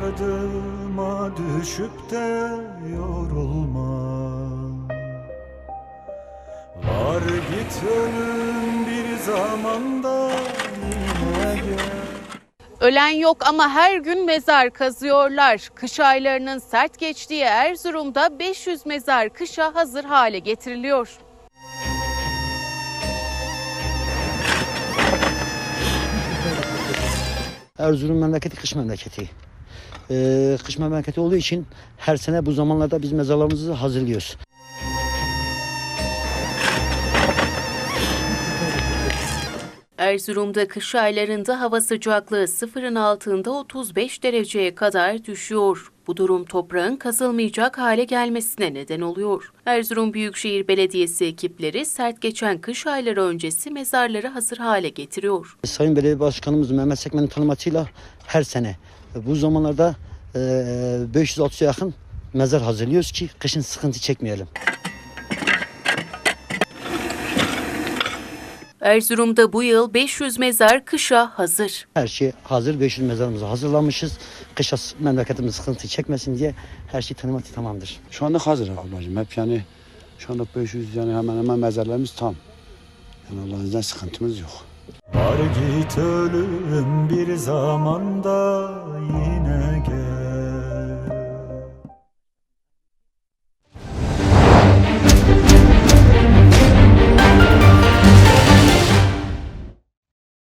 Ardıma düşüp de yorulma Var git ölüm bir zamanda Ölen yok ama her gün mezar kazıyorlar. Kış aylarının sert geçtiği Erzurum'da 500 mezar kışa hazır hale getiriliyor. Erzurum memleketi kış memleketi. Ee, kış memleketi olduğu için her sene bu zamanlarda biz mezarlarımızı hazırlıyoruz. Erzurum'da kış aylarında hava sıcaklığı sıfırın altında 35 dereceye kadar düşüyor. Bu durum toprağın kazılmayacak hale gelmesine neden oluyor. Erzurum Büyükşehir Belediyesi ekipleri sert geçen kış ayları öncesi mezarları hazır hale getiriyor. Sayın Belediye Başkanımız Mehmet Sekmen'in tanımatıyla her sene bu zamanlarda e, 500-600'e yakın mezar hazırlıyoruz ki kışın sıkıntı çekmeyelim. Erzurum'da bu yıl 500 mezar kışa hazır. Her şey hazır. 500 mezarımızı hazırlamışız. Kışa memleketimiz sıkıntı çekmesin diye her şey tanımatı tamamdır. Şu anda hazır ablacığım. Hep yani şu anda 500 yani hemen hemen mezarlarımız tam. Yani Allah'ın izniyle sıkıntımız yok. Var git ölüm bir zamanda